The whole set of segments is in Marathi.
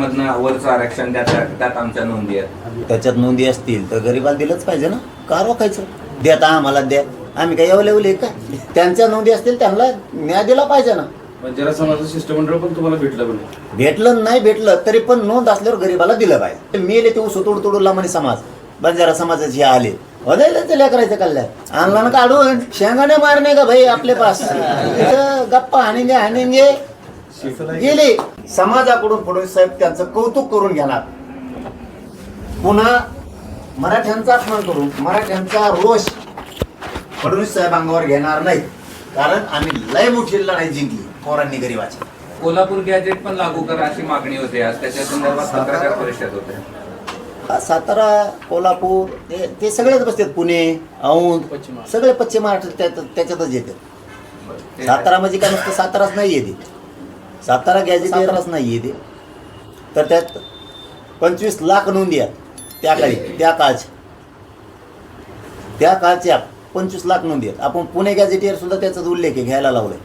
त्याच्यामधनं वरचं आरक्षण द्या त्या- त्यात आमच्या नोंदी आहेत. त्याच्यात नोंदी असतील तर गरीबाला दिलंच पाहिजे ना. का रोखायचं द्या आता आम्हाला द्या. आम्ही काही अवलेवले का? त्यांच्या नोंदी असतील त्यांना न्याय दिला पाहिजे ना. बंजारा समाजाचं शिष्टमंडळ पण तुम्हाला भेटलं भेटलं नाही भेटलं तरी पण नोंद असल्यावर गरीबाला दिलं पाहिजे. मेले ते उसतोड तोडूला म्हणे समाज. बंजारा समाजाचे आले. वदायला ते लेकरायचं कल्ल्याण आणला काढून शेंगाने मारणे का भाई आपले पास? गप्पा हाणेंगे हाणेंगे. गेले. समाजाकडून फडणवीस साहेब त्यांचं कौतुक करून घेणार. पुन्हा मराठ्यांचा अपमान करून मराठ्यांचा रोष फडणवीस साहेब अंगावर घेणार नाही कारण आम्ही लय मोठी लढाई जिंकली पोरांनी गरीबाची. कोल्हापूर गॅजेट पण लागू करा अशी मागणी होते आज. त्याच्या संदर्भात पत्रकार परिषद होते. सातारा कोल्हापूर ते ते सगळेच बसतात. पुणे औंध सगळे पश्चिम महाराष्ट्र त्यात- त्याच्यातच येतात. सातारा म्हणजे काय नुसतं साताराच नाही येते. सातारा गॅजेट साताराच नाही येते तर त्यात पंचवीस लाख नोंदी आहेत. त्या काळी त्या काळच्या त्या काळच्या पंचवीस लाख नोंदी आहेत. आपण पुणे गॅजेटियर सुद्धा त्याचाच उल्लेख आहे घ्यायला लावलाय.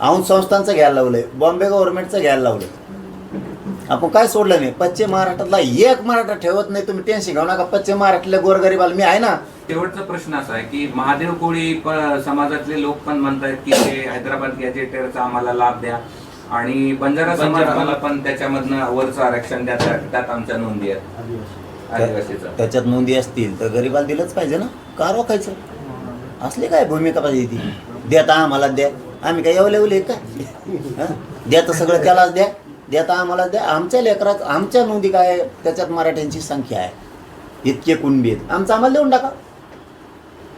औंध संस्थांचं घ्यायला लावलंय. बॉम्बे गव्हर्नमेंटचं घ्यायला लावलंय. आपण काय सोडलं नाही? पश्चिम महाराष्ट्रातला एक मराठा ठेवत नाही तुम्ही टेन्शन घेऊ नका. पश्चिम महाराष्ट्रातल्या गोरगरीबाला मी आहे ना? शेवटचा प्रश्न असा आहे की महादेव कोळी समाजातले लोक पण म्हणतायत की ते हैदराबाद गॅजेटेरचा आम्हाला लाभ द्या. आणि बंजारा समाजाला पण त्याच्यामधनं वरचं आरक्षण त्यात आमच्या नोंदी आहेत. आदिवासीचं. त्याच्यात नोंदी असतील तर गरीबाला दिलंच पाहिजे ना. का रोखायचं असली काय भूमिका पाहिजे ती? द्या आता आम्हाला द्या. आम्ही काय अवलेवले का? हं? द्या तर सगळं त्यालाच द्या. द्या तर आम्हाला द्या. आमच्या लेकरात आमच्या नोंदी काय आहे? त्याच्यात मराठ्यांची संख्या आहे. इतके कुणबी आहेत. आमचं आम्हाला देऊन टाका.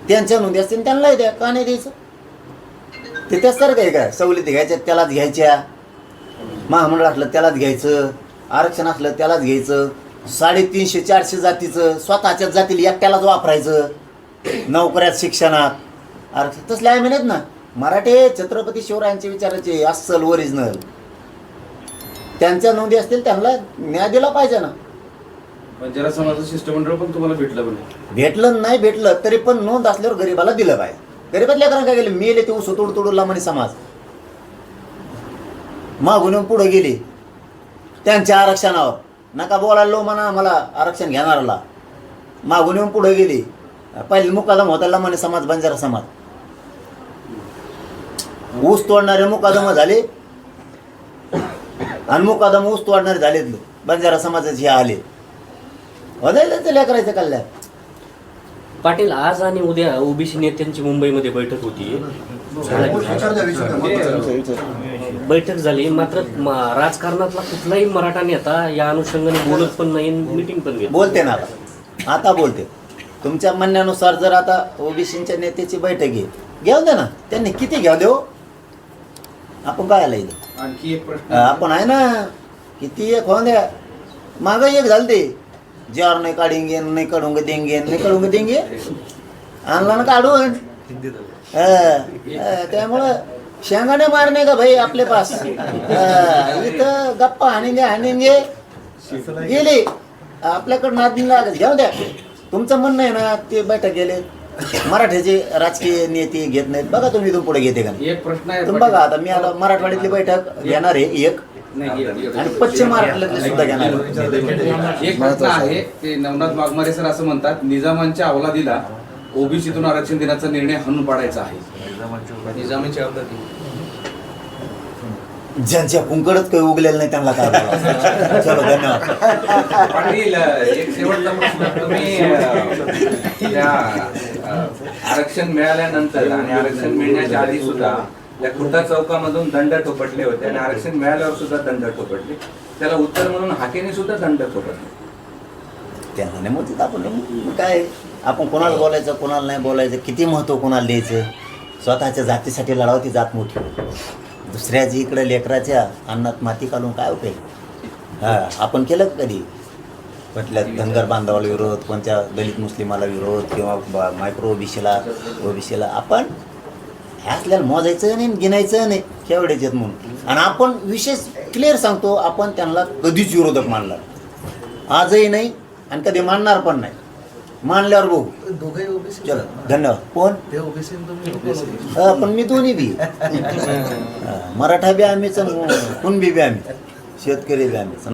त्यांच्या नोंदी असतील त्यांनाही द्या. का नाही द्यायचं? ते त्यासारखं आहे काय? सवलती घ्यायच्या त्यालाच घ्यायच्या. महामंडळ असलं त्यालाच घ्यायचं आरक्षण असलं त्यालाच घ्यायचं साडेतीनशे चारशे जातीचं स्वतःच्याच जातील एकट्यालाच वापरायचं नोकऱ्यात शिक्षणात. आरक्षण तसले आहे म्हणत ना. मराठे छत्रपती शिवरायांचे विचाराचे अस्सल ओरिजिनल त्यांच्या नोंदी असतील त्यांना न्याय दिला पाहिजे ना. बंजारा समाजाचं शिष्टमंडळ पण तुम्हाला भेटलं भेटलं नाही भेटलं तरी पण नोंद असल्यावर गरीबाला दिलं पाहिजे. गरीबात लेकरांना काय गेले मेले ते उसतोड तोडूला म्हणे समाज. मागून येऊन पुढे गेले. त्यांच्या आरक्षणावर. नका बोलायला लो म्हणा मला आरक्षण घेणाराला मागून येऊन पुढे गेली. पहिले मुकादम होताला म्हणे समाज बंजारा समाज. ऊस तोडणारे मुकादम झाले. आणि मुकादम ऊस तोडणारे झाले बंजारा समाजाचे आले. वदायला ते लेकरायचं कल्याण? पाटील आज आणि उद्या ओबीसी नेत्यांची मुंबईमध्ये बैठक होती. बैठक झाली. मात्र राजकारणातला कुठलाही मराठा नेता या अनुषंगाने बोलत पण नाही मिटिंग पण घेत बोलते ना आता. आता बोलते. तुमच्या म्हणण्यानुसार जर आता ओबीसीच्या नेत्याची बैठक आहे घेऊ दे ना. त्यांनी किती घ्याव देऊ आपण काय आला आणखी एक प्रश्न. आपण आहे ना किती एक होऊन द्या. माग एक झालं ते. ज्यावर नाही काढेंगे नाही काढूंगे देंगे नाही काढूंगे देंगे। आणला ना काढून त्यामुळं शेंगाने मारणे का भाई आपले पास? इथं गप्पा हाणेंगे हाणेंगे. गेले. आपल्याकडं नादी लागत. घ्या द्या. तुमचं म्हणणं आहे ना ते बैठक गेले. मराठ्याचे राजकीय नेते घेत नाहीत. बघा तुम्ही इथून पुढे घेते का? नाही. एक प्रश्न आहे तुम्ही बघा आता मी आता मराठवाड्यातली बैठक घेणार आहे एक- आणि पश्चिम महाराष्ट्रातली सुद्धा घेणार. आहे. एक प्रश्न आहे ते नवनाथ वाघमारे सर असं म्हणतात निजामांच्या अवलादीला ओबीसीतून आरक्षण देण्याचा निर्णय हाणून पाडायचा आहे. निजामाची अवलादी. ज्यांच्या कुंकडच काही उगलेलं नाही त्यांना काय. चलो धन्यवाद. पाटील एक शेवटचा प्रश्न. तुम्ही आरक्षण मिळाल्यानंतर आणि आरक्षण मिळण्याच्या आधी सुद्धा या खुर्दा चौकामधून दंड ठोपटले होते आणि आरक्षण मिळाल्यावर सुद्धा दंड ठोपटले त्याला उत्तर म्हणून हाकेने सुद्धा दंड ठोपटले त्याने नाही आपण काय? आपण कोणाला बोलायचं कोणाला नाही बोलायचं? किती महत्त्व कोणाला द्यायचं? स्वतःच्या जातीसाठी लढावं ती जात मोठी. दुसऱ्याची इकडं लेकराच्या अन्नात माती घालून काय उपयोग? हां आपण केलं का कधी? म्हटलं धनगर बांधवाला विरोध कोणत्या दलित मुस्लिमाला विरोध किंवा मायक्रो ओबीसीला ओबीसीला आपण ह्या असल्याला मोजायचं नाही गिनायचं नाही केवढेच आहेत म्हणून. आणि आपण विशेष क्लिअर सांगतो आपण त्यांना कधीच विरोधक मानणार आजही नाही आणि कधी मानणार पण नाही. मानल्यावर बघू. दोघे ओबीसी चलो धन्यवाद. कोण? हा, पण मी दोन्ही बी. हा, मराठा बी आम्हीच कुणबी बी आम्ही. शेतकरी बी आम्हीच